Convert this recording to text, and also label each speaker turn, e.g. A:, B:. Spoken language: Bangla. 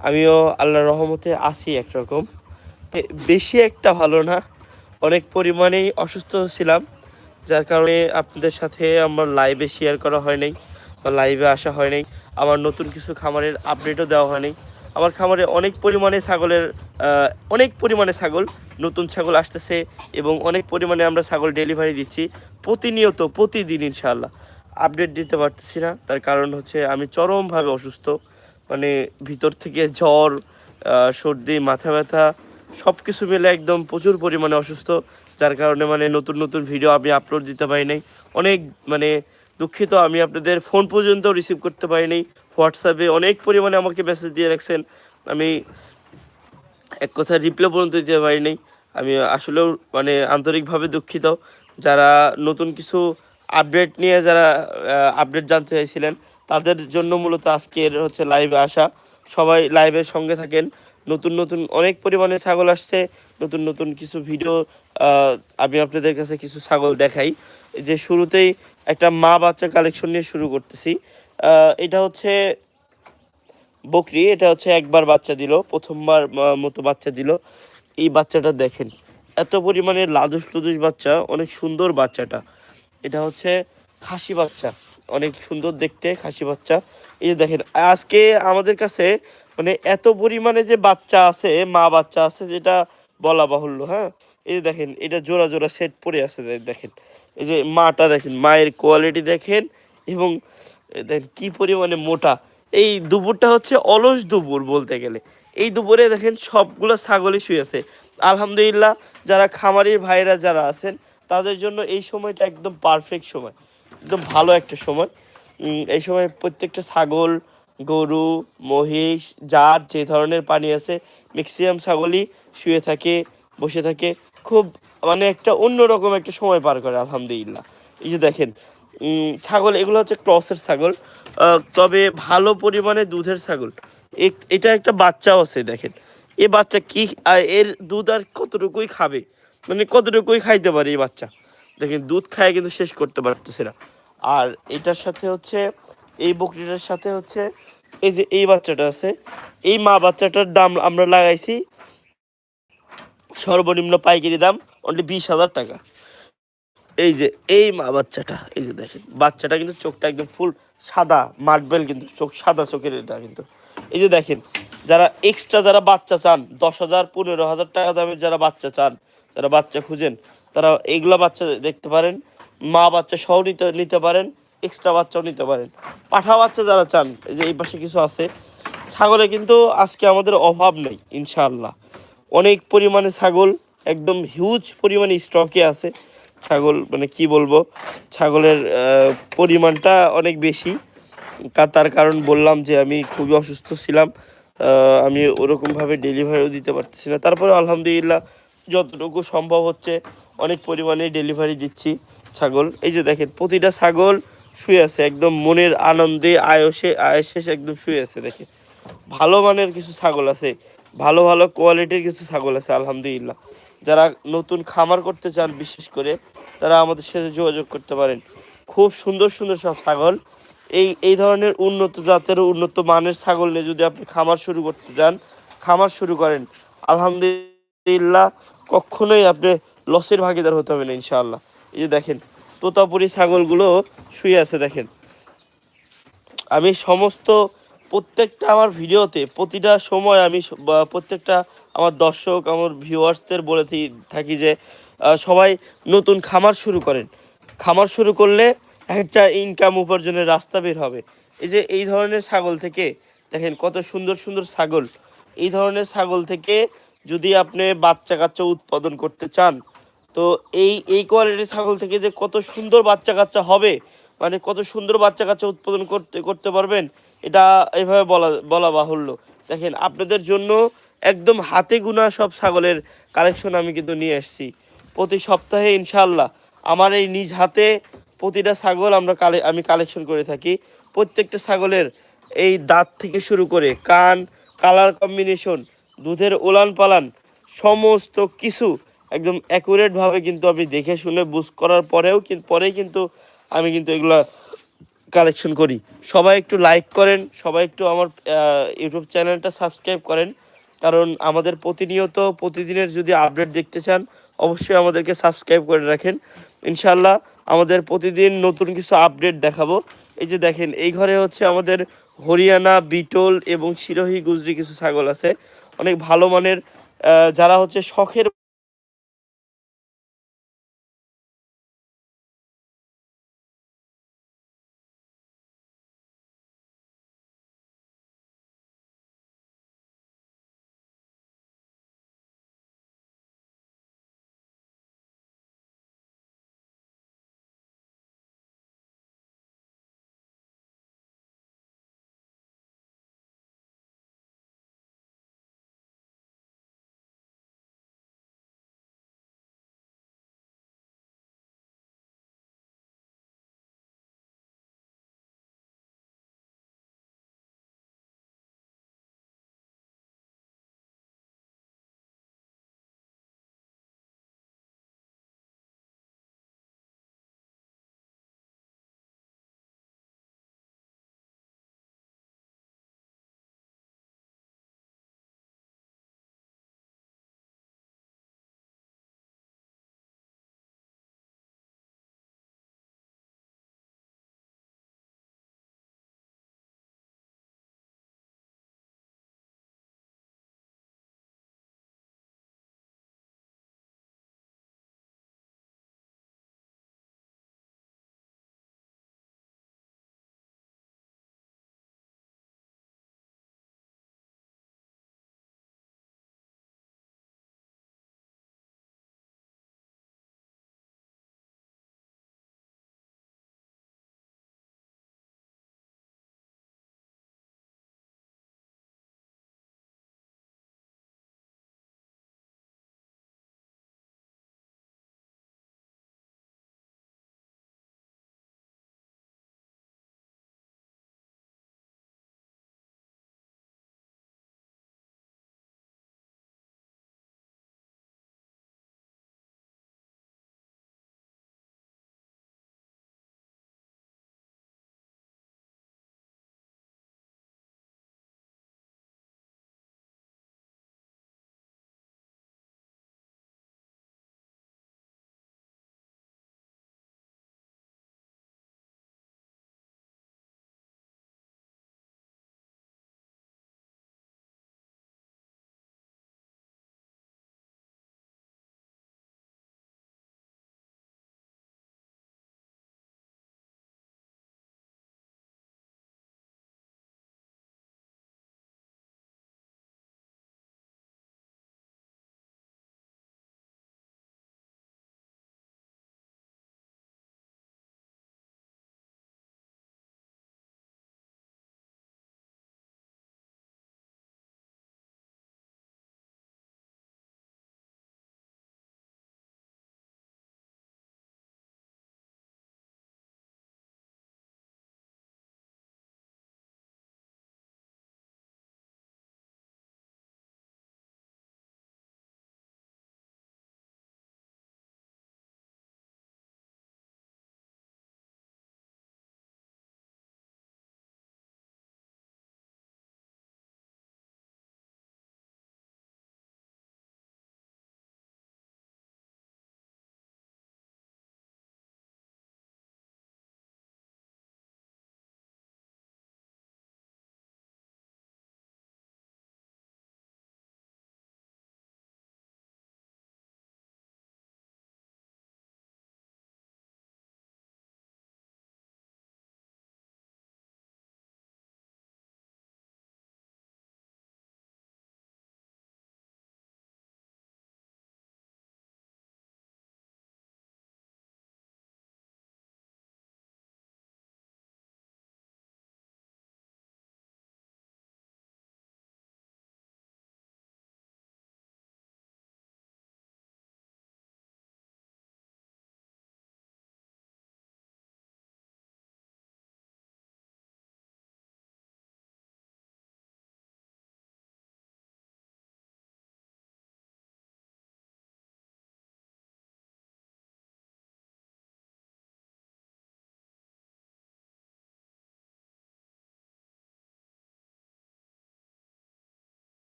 A: আমিও আল্লাহর রহমতে আছি একরকম। বেশি একটা ভালো না, অনেক পরিমাণেই অসুস্থ ছিলাম, যার কারণে আপনাদের সাথে আমার লাইভে শেয়ার করা হয় নাই বা লাইভে আসা হয় নাই। আমার নতুন কিছু খামারের আপডেটও দেওয়া হয় নাই। আমার খামারে অনেক পরিমাণে ছাগলের অনেক পরিমাণে ছাগল, নতুন ছাগল আসতেছে এবং অনেক পরিমাণে আমরা ছাগল ডেলিভারি দিচ্ছি প্রতিনিয়ত, প্রতিদিন ইনশাআল্লাহ। আপডেট দিতে পারতেছি না, তার কারণ হচ্ছে আমি চরমভাবে অসুস্থ। মানে ভিতর থেকে জ্বর সর্দি, মাথা ব্যথা সব কিছু মিলে একদম প্রচুর পরিমাণে অসুস্থ। যার কারণে মানে নতুন নতুন ভিডিও আমি আপলোড দিতে পারি নাই। অনেক মানে দুঃখিত, আমি আপনাদের ফোন পর্যন্ত রিসিভ করতে পারি নাই। হোয়াটসঅ্যাপে অনেক পরিমাণে আমাকে মেসেজ দিয়ে রাখছেন। আমি এক কথা রিপ্লাই পর্যন্ত দিতে পারি নাই। আমি আসলেও মানে আন্তরিকভাবে দুঃখিত। যারা নতুন কিছু আপডেট নিয়ে যারা আপডেট জানতে চাইছিলেন তাদের জন্য মূলত আজকের হচ্ছে লাইভে আসা। সবাই লাইভের সঙ্গে থাকেন। নতুন নতুন অনেক পরিমাণে ছাগল আসছে। নতুন নতুন কিছু ভিডিও আমি আপনাদের কাছে কিছু ছাগল দেখাই। যে শুরুতেই একটা মা বাচ্চা কালেকশন নিয়ে শুরু করতেছি। এটা হচ্ছে বকরি। এটা হচ্ছে একবার বাচ্চা দিল, প্রথমবার মতো বাচ্চা দিল। এই বাচ্চাটা দেখেন, এত পরিমাণে লাদুস লুদুস বাচ্চা, অনেক সুন্দর বাচ্চাটা। এটা হচ্ছে খাসি বাচ্চা। অনেক সুন্দর দেখতে, খাসি বাচ্চা। এই যে দেখেন, আজকে আমাদের কাছে মানে এত পরিমাণে যে বাচ্চা আছে, মা বাচ্চা আছে, যেটা বলা বাহুল্য হ্যাঁ? এই যে দেখেন, এটা জোড়া জোড়া সেট পড়ে আছে দেখেন। এই যে মাটা দেখেন, মায়ের কোয়ালিটি দেখেন এবং দেখেন কি পরিমাণে মোটা। এই দুপুরটা হচ্ছে অলস দুপুর বলতে গেলে। এই দুপুরে দেখেন সবগুলো ছাগলই শুয়ে আছে। আলহামদুলিল্লাহ, যারা খামারির ভাইরা যারা আছেন, তাদের জন্য এই সময়টা একদম পারফেক্ট সময়। একদম ভালো একটা সময়। এই সময় প্রত্যেকটা ছাগল, গরু, মহিষ যার যে ধরনের পানি আছে ম্যাক্সিমাম ছাগলই শুয়ে থাকে, বসে থাকে। খুব মানে একটা অন্যরকম একটা সময় পার করে, আলহামদুলিল্লাহ। এই যে দেখেন ছাগল এগুলো হচ্ছে ক্রসের ছাগল। তবে ভালো পরিমাণে দুধের ছাগল। এটা একটা বাচ্চাও আছে, দেখেন। এ বাচ্চা কি এর দুধ আর কতটুকুই খাবে? মানে কতটুকুই খাইতে পারে এই বাচ্চা? দেখেন, দুধ খায় কিন্তু শেষ করতে পারতেছে না। আর এটার সাথে হচ্ছে, এই বকরিটার সাথে হচ্ছে, এই যে এই বাচ্চাটা আছে, এই মা বাচ্চাটার দাম আমরা লাগাইছি সর্বনিম্ন পাইকারি দাম অনলি বিশ হাজার টাকা। এই যে, এই মা বাচ্চাটা, এই যে দেখেন, বাচ্চাটা কিন্তু চোখটা একদম ফুল সাদা, মার্বেল কিন্তু চোখ, সাদা চোখের এটা কিন্তু। এই যে দেখেন, যারা এক্সট্রা যারা বাচ্চা চান, দশ হাজার, পনেরো হাজার টাকা দামের যারা বাচ্চা চান, যারা বাচ্চা খুঁজেন, তারা এইগুলা বাচ্চা দেখতে পারেন। মা বাচ্চা সহ নিতে নিতে পারেন এক্সট্রা বাচ্চাও নিতে পারেন। পাঠা বাচ্চা যারা চান, এই যে এই পাশে কিছু আছে, ছাগলে কিন্তু আজকে আমাদের অভাব নেই, ইনশাআল্লাহ। অনেক পরিমাণে ছাগল, একদম হিউজ পরিমাণে স্টকে আছে। ছাগল মানে কি বলব, ছাগলের পরিমাণটা অনেক বেশি। তার কারণ বললাম যে আমি খুবই অসুস্থ ছিলাম আমি ওরকমভাবে ডেলিভারিও দিতে পারতেছি না। তারপরে আলহামদুলিল্লাহ যতটুকু সম্ভব হচ্ছে, অনেক পরিমাণে ডেলিভারি দিচ্ছি। ছাগল। এই যে দেখেন, প্রতিটা ছাগল শুয়ে আছে, একদম মনের আনন্দে, আয়সে আয়সে একদম শুয়ে আছে দেখে ভালো মানের কিছু ছাগল আছে, ভালো ভালো কোয়ালিটির কিছু ছাগল আছে, আলহামদুলিল্লাহ। যারা নতুন খামার করতে চান, বিশেষ করে, তারা আমাদের সাথে যোগাযোগ করতে পারেন। খুব সুন্দর সুন্দর সব ছাগল। এই এই ধরনের উন্নত জাতের, উন্নত মানের ছাগল নিয়ে যদি আপনি খামার শুরু করতে চান, খামার শুরু করেন, আলহামদুলিল্লাহ, কখনোই আপনি লসের ভাগিদার হতে হবে না, ইনশাআল্লাহ। এই যে দেখেন, তোতাপুরি ছাগলগুলো শুয়ে আছে দেখেন। আমি সমস্ত প্রত্যেকটা আমার ভিডিওতে, প্রতিটা সময় আমি প্রত্যেকটা আমার দর্শক, আমার ভিউয়ার্সদের বলে থাকি যে সবাই নতুন খামার শুরু করেন। খামার শুরু করলে একটা ইনকাম উপার্জনের রাস্তা বের হবে। এই যে এই ধরনের ছাগল থেকে, দেখেন কত সুন্দর সুন্দর ছাগল। এই ধরনের ছাগল থেকে যদি আপনি বাচ্চা কাচ্চা উৎপাদন করতে চান তো এই এই কোয়ালিটির ছাগল থেকে যে কত সুন্দর বাচ্চা কাচ্চা হবে মানে কত সুন্দর বাচ্চা কাচ্চা উৎপাদন করতে করতে পারবেন, এটা এইভাবে বলা বলা বাহুল্য। দেখেন, আপনাদের জন্য একদম হাতে গোনা সব ছাগলের কালেকশন আমি কিন্তু নিয়ে এসেছি। প্রতি সপ্তাহে ইনশাল্লাহ আমার এই নিজ হাতে প্রতিটা ছাগল আমরা কালে, আমি কালেকশন করে থাকি। প্রত্যেকটা ছাগলের এই দাঁত থেকে শুরু করে কান কালার কম্বিনেশন দুধের ওলান পালান, সমস্ত কিছু একদম অ্যাকুরেটভাবে কিন্তু আমি দেখে শুনে বুঝ করার পরেও কিন্তু পরেই কিন্তু আমি কিন্তু এগুলা কালেকশন করি। সবাই একটু লাইক করেন, সবাই একটু আমার ইউটিউব চ্যানেলটা সাবস্ক্রাইব করেন। কারণ আমাদের প্রতিনিয়ত প্রতিদিনের যদি আপডেট দেখতে চান, অবশ্যই আমাদেরকে সাবস্ক্রাইব করে রাখেন। ইনশাল্লাহ আমাদের প্রতিদিন নতুন কিছু আপডেট দেখাবো। এই যে দেখেন, এই ঘরে হচ্ছে আমাদের হরিয়ানা, বিটল এবং শিরোহী গুজরি কিছু ছাগল আছে। অনেক ভালো মানের যারা হচ্ছে শখের